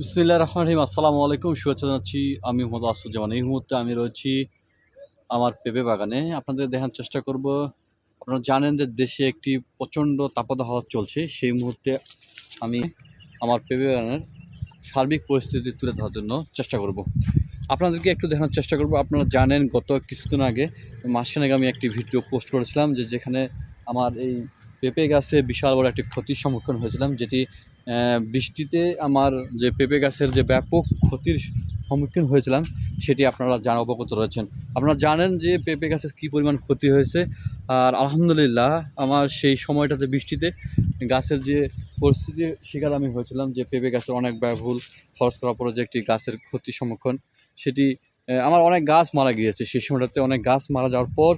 বিসমিল্লাহ রহমান রহিম, আসসালামু আলাইকুম, শুভেচ্ছা জানাচ্ছি। আমি মোহাম্মদ আসুজ্জামান এই মুহূর্তে আমি রয়েছি আমার পেঁপে বাগানে। আপনাদের দেখার চেষ্টা করব। আপনারা জানেন যে দেশে একটি প্রচণ্ড তাপদাহ চলছে। সেই মুহূর্তে আমি আমার পেঁপে বাগানের সার্বিক পরিস্থিতি তুলে ধরার জন্য চেষ্টা করব। আপনাদেরকে একটু দেখানোর চেষ্টা করব। আপনারা জানেন, গত কিছুদিন আগে মাসখানেক আমি একটি ভিডিও পোস্ট করেছিলাম যে যেখানে আমার এই পেঁপে গাছে বিশাল বড় একটি ক্ষতির সম্মুখীন হয়েছিলাম, যেটি বৃষ্টিতে আমার যে পেঁপে গাছের যে ব্যাপক ক্ষতির সম্মুখীন হয়েছিলাম, সেটি আপনারা জানা অবগত রয়েছেন। আপনারা জানেন যে পেঁপে গাছের কী পরিমাণ ক্ষতি হয়েছে, আর আলহামদুলিল্লাহ আমার সেই সময়টাতে বৃষ্টিতে গাছের যে পরিস্থিতির শিকার আমি হয়েছিলাম যে পেঁপে গাছের অনেক ব্যয়বহুল, খরচ করার পরে যে একটি গাছের ক্ষতির সম্মুখীন, সেটি আমার অনেক গাছ মারা গিয়েছে। সেই সময়টাতে অনেক গাছ মারা যাওয়ার পর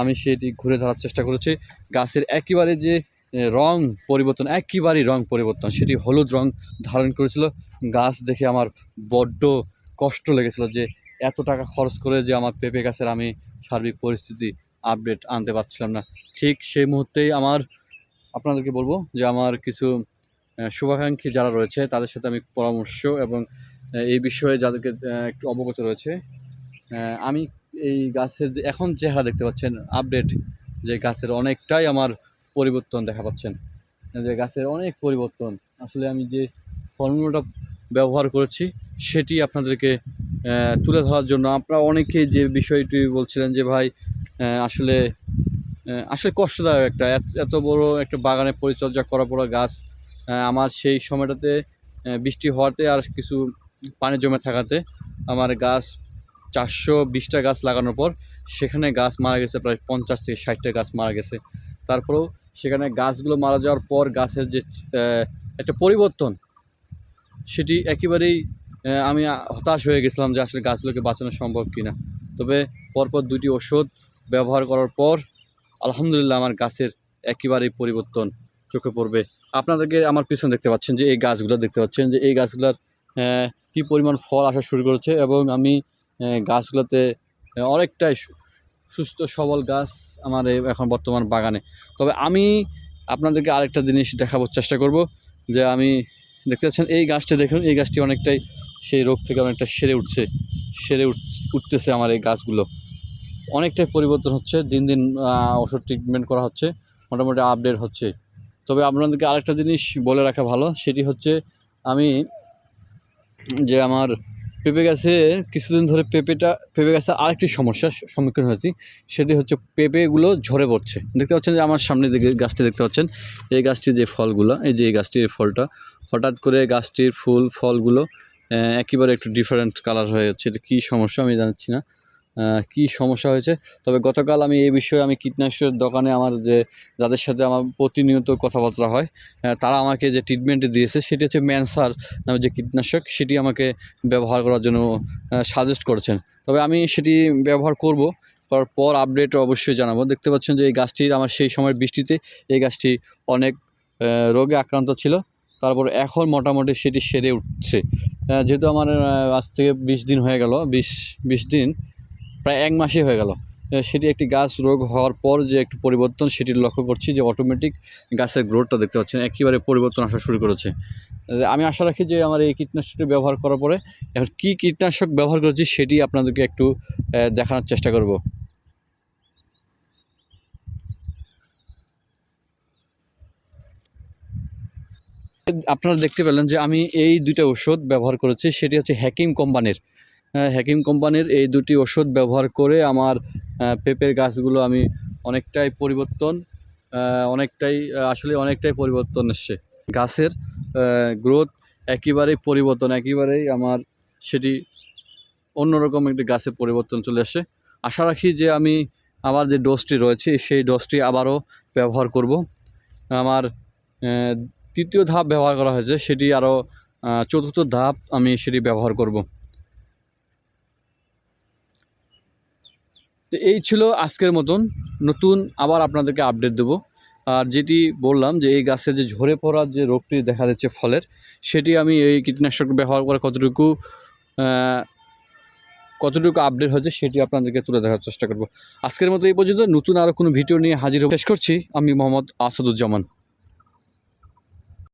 আমি সেটি ঘুরে ধরার চেষ্টা করেছি। গাছের একেবারে যে রং পরিবর্তন, একেবারেই রং পরিবর্তন। সেটি হলুদ রং ধারণ করেছিল। গাছ দেখে আমার বড্ড কষ্ট লেগেছিল যে এত টাকা খরচ করে যে আমার পেঁপে গাছের আমি সার্বিক পরিস্থিতি আপডেট আনতে পারছিলাম না। ঠিক সেই মুহূর্তেই আমার, আপনাদেরকে বলব যে আমার কিছু শুভাকাঙ্ক্ষী যারা রয়েছে, তাদের সাথে আমি পরামর্শ এবং এই বিষয়ে যাদেরকে একটু অবগত রয়েছে আমি এই গাছের এখন চেহারা দেখতে পাচ্ছেন, আপডেট যে গাছের অনেকটাই আমার পরিবর্তন দেখা পাচ্ছেন। যে গাছের অনেক পরিবর্তন। আসলে আমি যে ফর্মুলাটা ব্যবহার করেছি, সেটি আপনাদেরকে তুলে ধরার জন্য। আপনারা অনেকেই যে বিষয়টি বলছিলেন যে, ভাই আসলে আসলে কষ্টদায়ক একটা, এত- এত বড় একটা বাগানে পরিচর্যা করা পড়া গাছ আমার সেই সময়টাতে বৃষ্টি হওয়াতে আর কিছু পানি জমে থাকাতে, আমার গাছ চারশো বিশটা গাছ লাগানোর পর, সেখানে গাছ মারা গেছে প্রায় পঞ্চাশ থেকে ষাটটা গাছ মারা গেছে। তারপরেও সেখানে গাছগুলো মারা যাওয়ার পর গাছের যে একটা পরিবর্তন, সেটি একেবারেই আমি হতাশ হয়ে গেছিলাম যে আসলে গাছগুলোকে বাঁচানো সম্ভব কিনা। তবে পরপর দুটি ওষুধ ব্যবহার করার পর, আলহামদুলিল্লাহ আমার গাছের একেবারেই পরিবর্তন চোখে পড়বে। আপনাদেরকে আমার পিছনে দেখতে পাচ্ছেন যে এই গাছগুলো দেখতে পাচ্ছেন যে এই গাছগুলোর কী পরিমাণ ফল আসা শুরু করেছে এবং আমি গাছগুলোতে অনেকটাই সুস্থ, সবল গাছ আমার এখন বর্তমান বাগানে। তবে আমি আপনাদেরকে আরেকটা জিনিস দেখাবার চেষ্টা করব যে আমি দেখতে পাচ্ছেন, এই গাছটা দেখুন, এই গাছটি অনেকটাই সেই রোগ থেকে অনেকটা সেরে উঠছে, সেরে উঠ, উঠতেছে আমার এই গাছগুলো। অনেকটাই পরিবর্তন হচ্ছে, দিন দিন ওষুধ ট্রিটমেন্ট করা হচ্ছে, মোটামুটি আপডেট হচ্ছে। তবে আপনাদেরকে আরেকটা জিনিস বলে রাখা ভালো, সেটি হচ্ছে আমি যে আমার পেঁপে গাছে কিছুদিন ধরে পেঁপেটা, পেঁপে গাছে আরেকটি সমস্যার সম্মুখীন হয়েছি। সেটি হচ্ছে পেঁপেগুলো ঝরে পড়ছে। দেখতে পাচ্ছেন যে আমার সামনে দিকে গাছটি দেখতে পাচ্ছেন? এই গাছটির যে ফলগুলো, এই যে এই গাছটির ফলটা, হঠাৎ করে গাছটির ফুল, ফলগুলো একেবারে একটু ডিফারেন্ট কালার হয়ে যাচ্ছে। এটা কী সমস্যা আমি জানাচ্ছি না। কী সমস্যা হয়েছে? তবে গতকাল আমি এই বিষয়ে আমি কীটনাশকের দোকানে আমার যে, যাদের সাথে আমার প্রতিনিয়ত কথাবার্তা হয় তারা আমাকে যে ট্রিটমেন্টটি দিয়েছে, সেটি হচ্ছে ম্যানসার নামে যে কীটনাশক, সেটি আমাকে ব্যবহার করার জন্য সাজেস্ট করেছেন। তবে আমি সেটি ব্যবহার করব, করার পর আপডেট অবশ্যই জানাব। দেখতে পাচ্ছেন যে এই গাছটির আমার সেই সময় বৃষ্টিতে এই গাছটি অনেক রোগে আক্রান্ত ছিল। তারপর এখন মোটামুটি সেটি সেরে উঠছে। যেহেতু আমার আজ থেকে বিশ দিন হয়ে গেল, বিশ বিশ দিন প্রায় এক মাসই হয়ে গেল। সেটি একটি গাছ রোগ হওয়ার পর যে একটু পরিবর্তন, সেটি লক্ষ্য করছি যে অটোমেটিক গাছের গ্রোথটা দেখতে পাচ্ছেন, একেবারে পরিবর্তন আসা শুরু করেছে। আমি আশা রাখি যে আমার এই কীটনাশকটি ব্যবহার করার পরে এখন কী কীটনাশক ব্যবহার করেছি সেটি আপনাদেরকে একটু দেখানোর চেষ্টা করব। আপনারা দেখতে পেলেন যে আমি এই দুইটা ওষুধ ব্যবহার করেছি, সেটি হচ্ছে হ্যাকিম কোম্পানির। হ্যাকিম কোম্পানির এই দুটি ওষুধ ব্যবহার করে আমার পেঁপের গাছগুলো আমি অনেকটাই পরিবর্তন অনেকটাই আসলে অনেকটাই পরিবর্তন এসছে। গাছের গ্রোথ একেবারেই পরিবর্তন, একেবারেই আমার সেটি অন্যরকম একটি গাছের পরিবর্তন চলে আসে। আশা রাখি যে আমি আমার যে ডোজটি রয়েছে, সেই ডোজটি আবারও ব্যবহার করব। আমার তৃতীয় ধাপ ব্যবহার করা হয়েছে, সেটি আরও চতুর্থ ধাপ আমি সেটি ব্যবহার করব। তো এই ছিল আজকের মতন। নতুন আবার আপনাদেরকে আপডেট দেবো। আর যেটি বললাম যে এই গাছের যে ঝরে পড়ার যে রোগটি দেখা যাচ্ছে ফলের, সেটি আমি এই কীটনাশক ব্যবহার করে কতটুকু কতটুকু আপডেট হয়েছে সেটি আপনাদেরকে তুলে দেখার চেষ্টা করব। আজকের মতো এই পর্যন্ত। নতুন আরও কোনো ভিডিও নিয়ে হাজির শেষ করছি। আমি মোহাম্মদ আসাদুজ্জামান।